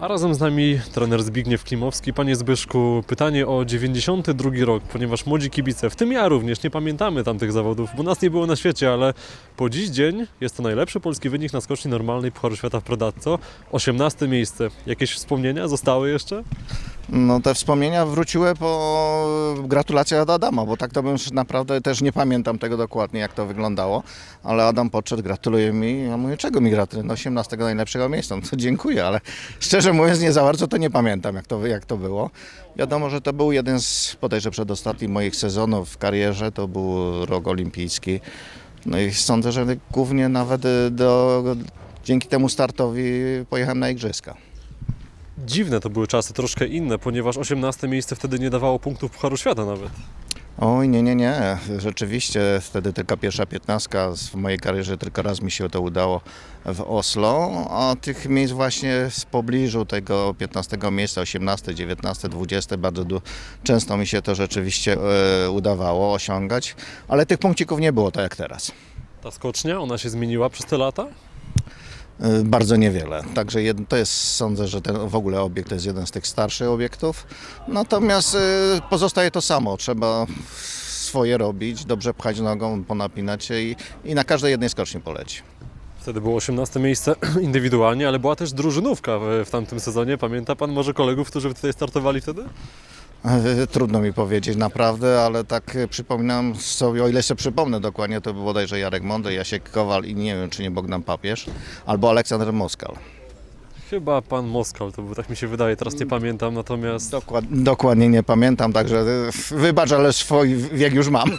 A razem z nami trener Zbigniew Klimowski. Panie Zbyszku, pytanie o 92 rok, ponieważ młodzi kibice, w tym ja również, nie pamiętamy tamtych zawodów, bo nas nie było na świecie, ale po dziś dzień jest to najlepszy polski wynik na skoczni normalnej Pucharu Świata w Prodatco. 18 miejsce. Jakieś wspomnienia zostały jeszcze? No te wspomnienia wróciły po gratulacjach od Adama, bo tak to bym naprawdę też nie pamiętam tego dokładnie, jak to wyglądało, ale Adam podszedł, gratuluje mi, ja mówię, czego mi gratuluje? No 18 najlepszego miejsca, no to dziękuję, ale szczerze mówiąc nie za bardzo to nie pamiętam, jak to, jak to było. Wiadomo, że to był jeden z, podejrzewam, przedostatnich moich sezonów w karierze, to był rok olimpijski, no i sądzę, że głównie nawet do, dzięki temu startowi pojechałem na igrzyska. Dziwne to były czasy, troszkę inne, ponieważ 18 miejsce wtedy nie dawało punktów Pucharu Świata nawet. Oj, nie, nie, nie. Rzeczywiście wtedy tylko pierwsza piętnastka w mojej karierze tylko raz mi się to udało w Oslo, a tych miejsc właśnie z pobliżu tego 15 miejsca, 18, 19, 20 bardzo często mi się to rzeczywiście e, udawało osiągać, ale tych punkcików nie było tak jak teraz. Ta skocznia, ona się zmieniła przez te lata? E, Bardzo niewiele. Także jed- to jest, sądzę, że ten w ogóle obiekt to jest jeden z tych starszych obiektów. Natomiast e, pozostaje to samo. Trzeba swoje robić, dobrze pchać nogą, ponapinać się i, i na każdej jednej skoczni poleci. Wtedy było 18 miejsce indywidualnie, ale była też drużynówka w, w tamtym sezonie. Pamięta pan może kolegów, którzy tutaj startowali wtedy? Trudno mi powiedzieć naprawdę, ale tak e, przypominam sobie, o ile sobie przypomnę dokładnie, to był bodajże Jarek Mądry, Jasiek Kowal i nie wiem, czy nie Bogdan Papież, albo Aleksander Moskal. Chyba pan Moskal to był, tak mi się wydaje, teraz nie pamiętam, natomiast Dokład, dokładnie nie pamiętam, także e, wybacz, ale swój wiek już mam.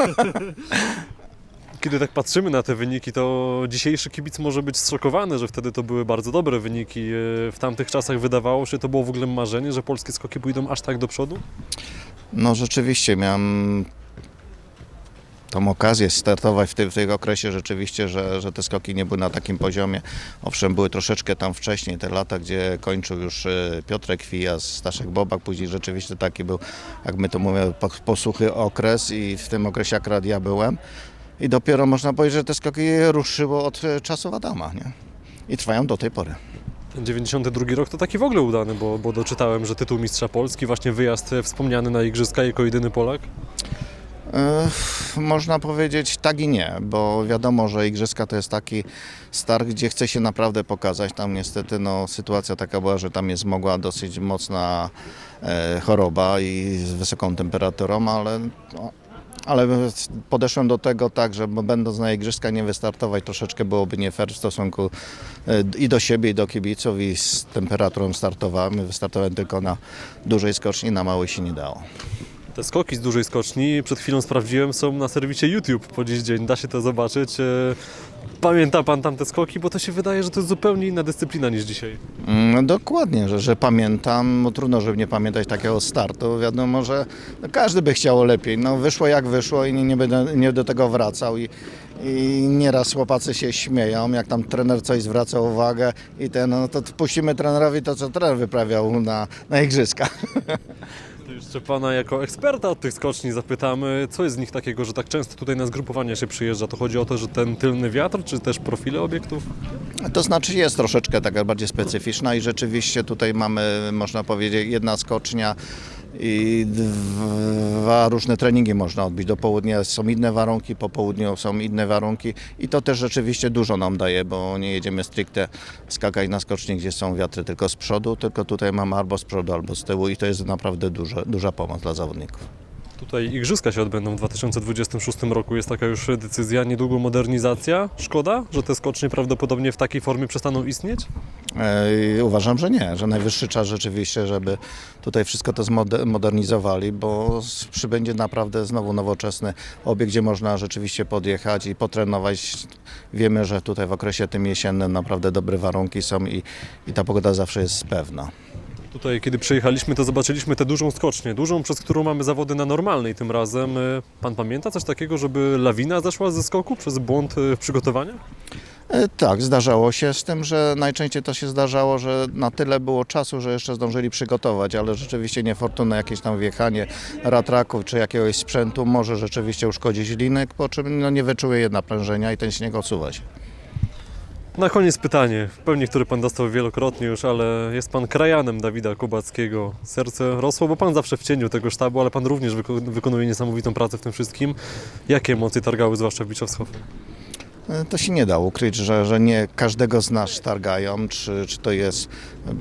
kiedy tak patrzymy na te wyniki, to dzisiejszy kibic może być zszokowany, że wtedy to były bardzo dobre wyniki. E, W tamtych czasach wydawało się, to było w ogóle marzenie, że polskie skoki pójdą aż tak do przodu? No rzeczywiście miałem tą okazję startować w, tym, w tym okresie rzeczywiście, że, że te skoki nie były na takim poziomie. Owszem, były troszeczkę tam wcześniej te lata, gdzie kończył już e, Piotrek Fija, Staszek Bobak, później rzeczywiście taki był, jak my to mówimy, po- posuchy okres i w tym okresie akurat ja byłem. I dopiero można powiedzieć, że te skoki ruszyły od e, czasów Adama, nie? I trwają do tej pory. Ten 92 rok to taki w ogóle udany, bo, bo doczytałem, że tytuł mistrza Polski, właśnie wyjazd e, wspomniany na Igrzyska jako jedyny Polak. E, Można powiedzieć tak i nie, bo wiadomo, że Igrzyska to jest taki start, gdzie chce się naprawdę pokazać. Tam niestety no, sytuacja taka była, że tam jest mogła dosyć mocna e, choroba i z wysoką temperaturą, ale, no, ale podeszłem do tego tak, że będąc na Igrzyska nie wystartować troszeczkę byłoby nie fair w stosunku e, i do siebie, i do kibiców i z temperaturą startowałem. Wystartowałem tylko na dużej skoczni, na małej się nie dało. Te skoki z dużej skoczni, przed chwilą sprawdziłem, są na serwisie YouTube po dziś dzień, da się to zobaczyć. E, Pamięta pan tamte skoki, bo to się wydaje, że to jest zupełnie inna dyscyplina niż dzisiaj. Mm, Dokładnie, że, że pamiętam. No, trudno, żeby nie pamiętać takiego startu. Wiadomo, że no, każdy by chciał lepiej. No, wyszło jak wyszło i nie, nie, będę, nie do tego wracał. I, I nieraz chłopacy się śmieją, jak tam trener coś zwraca uwagę i ten, no to puścimy trenerowi to, co trener wyprawiał na, na. Jeszcze pana jako eksperta od tych skoczni zapytamy, co jest z nich takiego, że tak często tutaj na zgrupowania się przyjeżdża? To chodzi o to, że ten tylny wiatr, czy też profile obiektów? To znaczy jest troszeczkę taka bardziej specyficzna i rzeczywiście tutaj mamy, można powiedzieć, jedna skocznia i dwa różne treningi można odbyć. Do południa są inne warunki, po południu są inne warunki i to też rzeczywiście dużo nam daje, bo nie jedziemy stricte skakać na skoczni, gdzie są wiatry tylko z przodu, tylko tutaj mamy albo z przodu, albo z tyłu i to jest naprawdę duża, duża pomoc dla zawodników. Tutaj igrzyska się odbędą w 2026 roku, jest taka już decyzja, niedługo modernizacja. Szkoda, że te skocznie prawdopodobnie w takiej formie przestaną istnieć? E, Uważam, że nie, że najwyższy czas rzeczywiście, żeby tutaj wszystko to zmodernizowali, bo przybędzie naprawdę znowu nowoczesny obiekt, gdzie można rzeczywiście podjechać i potrenować. Wiemy, że tutaj w okresie tym jesiennym naprawdę dobre warunki są i, i ta pogoda zawsze jest pewna. Tutaj, kiedy przyjechaliśmy, to zobaczyliśmy tę dużą skocznię, dużą, przez którą mamy zawody na normalnej tym razem. E, Pan pamięta coś takiego, żeby lawina zeszła ze skoku przez błąd e, w przygotowaniach? E, Tak, zdarzało się, z tym, że najczęściej to się zdarzało, że na tyle było czasu, że jeszcze zdążyli przygotować, ale rzeczywiście niefortunne jakieś tam wjechanie ratraków czy jakiegoś sprzętu może rzeczywiście uszkodzić linek, po czym no, nie wyczuje je naprężenia i ten śnieg odsuwa się. Na koniec pytanie, pewnie które pan dostał wielokrotnie już, ale jest pan krajanem Dawida Kubackiego. Serce rosło, bo pan zawsze w cieniu tego sztabu, ale pan również wyko- wykonuje niesamowitą pracę w tym wszystkim. Jakie emocje targały, zwłaszcza w Biczowschow? E, To się nie da ukryć, że, że nie każdego z nas targają, czy, czy to jest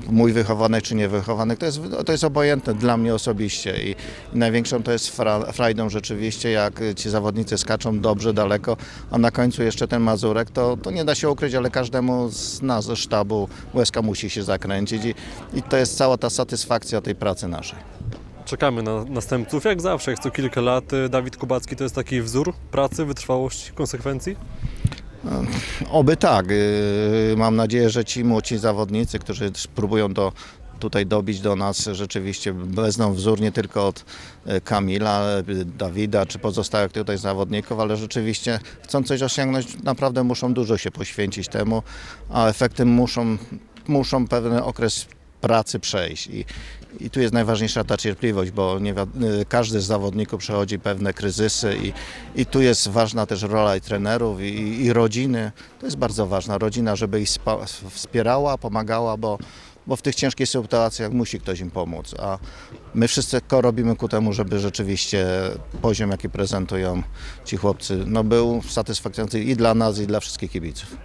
mój wychowanek, czy niewychowanek. To jest, to jest obojętne dla mnie osobiście i, i największą to jest fra, frajdą rzeczywiście, jak ci zawodnicy skaczą dobrze, daleko, a na końcu jeszcze ten Mazurek, to, to nie da się ukryć, ale każdemu z nas ze sztabu łezka musi się zakręcić i, i to jest cała ta satysfakcja tej pracy naszej. Czekamy na następców, jak zawsze, jak co kilka lat. y, Dawid Kubacki to jest taki wzór pracy, wytrwałości, konsekwencji? Oby tak. Yy, Mam nadzieję, że ci młodzi zawodnicy, którzy próbują do, tutaj dobić do nas, rzeczywiście wezmą wzór nie tylko od e, Kamila, e, Dawida czy pozostałych tutaj zawodników, ale rzeczywiście chcą coś osiągnąć, naprawdę muszą dużo się poświęcić temu, a efekty muszą, muszą pewien okres pracy przejść. I, i tu jest najważniejsza ta cierpliwość, bo nie, y, każdy z zawodników przechodzi pewne kryzysy i, i tu jest ważna też rola i trenerów, i, i rodziny. To jest bardzo ważna rodzina, żeby ich wspierała, pomagała, bo, bo w tych ciężkich sytuacjach musi ktoś im pomóc. A my wszyscy tylko robimy ku temu, żeby rzeczywiście poziom, jaki prezentują ci chłopcy, no był satysfakcjonujący i dla nas, i dla wszystkich kibiców.